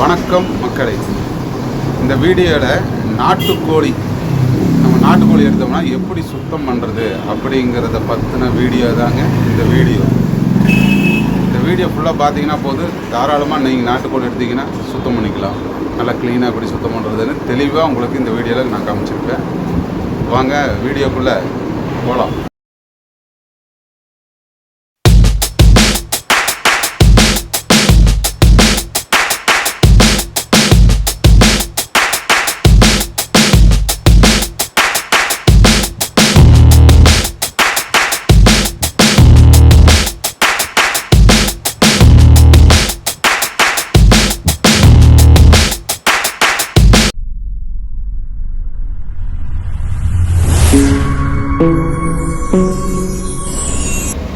வணக்கம் மக்களே. இந்த வீடியோவில் நாட்டுக்கோழி நம்ம நாட்டுக்கோழி எடுத்தோம்னா எப்படி சுத்தம் பண்ணுறது அப்படிங்கிறத பற்றின வீடியோ தாங்க இந்த வீடியோ. இந்த வீடியோ ஃபுல்லாக பார்த்தீங்கன்னா போது தாராளமாக நீங்கள் நாட்டுக்கோழி எடுத்தீங்கன்னா சுத்தம் பண்ணிக்கலாம். நல்லா க்ளீனாக எப்படி சுத்தம் பண்ணுறதுன்னு தெளிவாக உங்களுக்கு இந்த வீடியோவில் நான் காமிச்சிருப்பேன். வாங்க வீடியோக்குள்ளே போகலாம்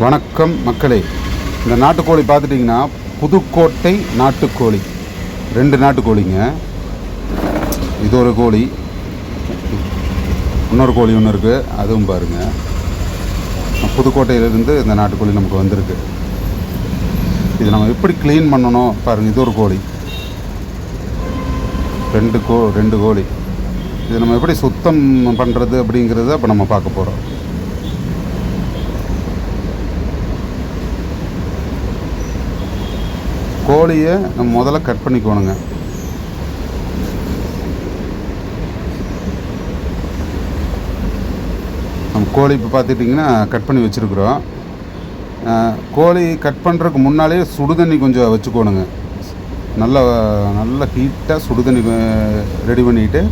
வணக்கம் மக்களே. இந்த நாட்டுக்கோழி பார்த்துட்டிங்கன்னா புதுக்கோட்டை நாட்டுக்கோழி. ரெண்டு நாட்டுக்கோழிங்க. இது ஒரு கோழி. இன்னொரு கோழி ஒன்று இருக்குது அதுவும் பாருங்கள் புதுக்கோட்டையிலேருந்து இந்த நாட்டுக்கோழி நமக்கு வந்திருக்கு. இது நம்ம எப்படி க்ளீன் பண்ணணும்? பாருங்கள் இது ஒரு கோழி. ரெண்டு கோ ரெண்டு கோழி. இது நம்ம எப்படி சுத்தம் பண்ணுறது அப்படிங்கிறத இப்போ நம்ம பார்க்க போகிறோம் கோழியை நம்ம முதல்ல கட் பண்ணிக்கோணுங்க. நம்ம கோழி இப்போ பார்த்துட்டிங்கன்னா கட் பண்ணி வச்சுருக்குறோம். கோழி கட் பண்ணுறதுக்கு முன்னாலே சுடுதண்ணி கொஞ்சம் வச்சுக்கோணுங்க. நல்ல நல்ல ஹீட்டாக சுடுதண்ணி ரெடி பண்ணிக்கிட்டு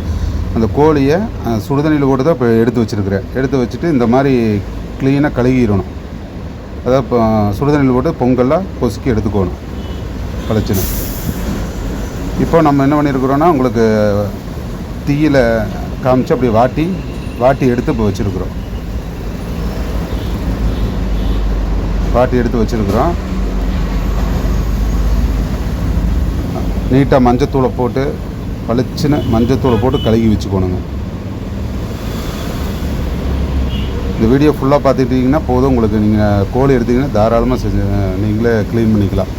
அந்த கோழியை சுடுதண்ணியில் போட்டு தான் இப்போ எடுத்து வச்சுருக்கிறேன். எடுத்து வச்சுட்டு இந்த மாதிரி க்ளீனாக கழுகிடணும். அதாவது இப்போ சுடுதண்ணியில் போட்டு பொங்கலாக கொசுக்கி எடுத்துக்கணும். பளிச்சுன்னு இப்போ நம்ம என்ன பண்ணியிருக்கிறோன்னா உங்களுக்கு தீயில் காமிச்சு அப்படி வாட்டி வாட்டி எடுத்து இப்போ வச்சுருக்குறோம். வாட்டி எடுத்து வச்சுருக்குறோம். நீட்டாக மஞ்சத்தூளை போட்டு பளிச்சுன்னு மஞ்சத்தூளை போட்டு கழுகி வச்சுக்கோணுங்க. இந்த வீடியோ ஃபுல்லாக பார்த்துக்கிட்டிங்கன்னா போதும். உங்களுக்கு நீங்கள் கோழி எடுத்தீங்கன்னா தாராளமாக செஞ்சு நீங்களே க்ளீன் பண்ணிக்கலாம்.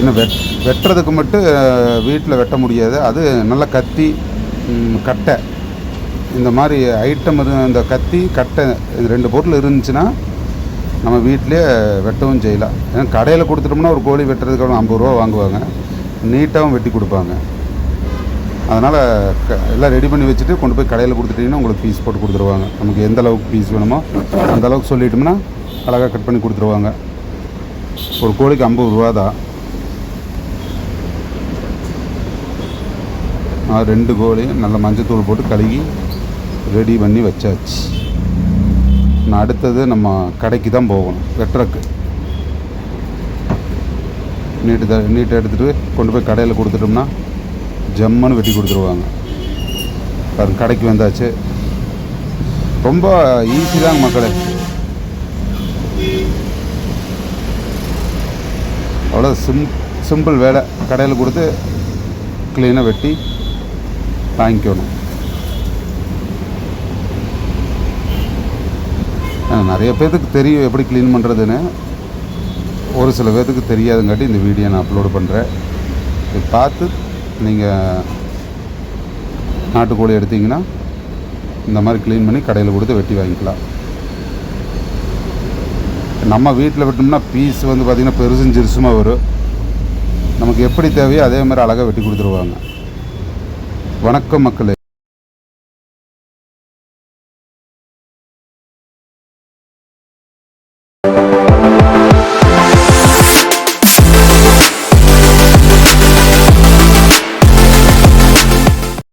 இன்னும் வெட் வெட்டுறதுக்கு மட்டும் வீட்டில் வெட்ட முடியாது. அது நல்ல கத்தி கட்டை. இந்த மாதிரி ஐட்டம் இந்த கத்தி கட்டை இது ரெண்டு பொருள் இருந்துச்சுன்னா நம்ம வீட்டிலே வெட்டவும் செய்யலாம் ஏன்னா கடையில் கொடுத்துட்டோம்னா ஒரு கோழி வெட்டுறதுக்கு ஐம்பது ரூபா வாங்குவாங்க. நீட்டாகவும் வெட்டி கொடுப்பாங்க. அதனால் க எல்லாம் ரெடி பண்ணி வச்சுட்டு கொண்டு போய் கடையில் கொடுத்துட்டிங்கன்னா உங்களுக்கு பீஸ் போட்டு கொடுத்துருவாங்க. நமக்கு எந்த அளவுக்கு பீஸ் வேணுமோ அந்த அளவுக்கு சொல்லிட்டோம்னா அழகாக கட் பண்ணி கொடுத்துருவாங்க. ஒரு கோழிக்கு ஐம்பது ரூபா தான். ரெண்டு கோலையும் நல்ல மஞ்சத்தூள் போட்டு கழுகி ரெடி பண்ணி வச்சாச்சு. நான் அடுத்தது நம்ம கடைக்கு தான் போகணும். வெட்ரக்கு நீட்டு த நீட்டை எடுத்துகிட்டு கொண்டு போய் கடையில் கொடுத்துட்டோம்னா ஜம்முன்னு வெட்டி கொடுத்துருவாங்க. பாருங்க கடைக்கு வந்தாச்சு. ரொம்ப ஈஸி தாங்க மக்களே. அவ்வளோ சிம் சிம்பிள் வேலை. கடையில் கொடுத்து க்ளீனாக வெட்டி வாங்கிக்கணும் ஆ, நிறைய பேர்த்துக்கு தெரியும் எப்படி க்ளீன் பண்ணுறதுன்னு ஒரு சில பேர்த்துக்கு தெரியாதுங்காட்டி இந்த வீடியோ நான் அப்லோடு பண்ணுறேன் இதை பார்த்து நீங்கள் நாட்டுக்கோழி எடுத்தீங்கன்னா இந்த மாதிரி க்ளீன் பண்ணி கடையில் கொடுத்து வெட்டி வாங்கிக்கலாம் நம்ம வீட்டில் வெட்டோம்னா பீஸ் வந்து பார்த்திங்கன்னா பெருசும் சிறுசுமாக வரும் நமக்கு எப்படி தேவையோ அதே மாதிரி அழகாக வெட்டி கொடுத்துருவாங்க வணக்கம் மக்களே.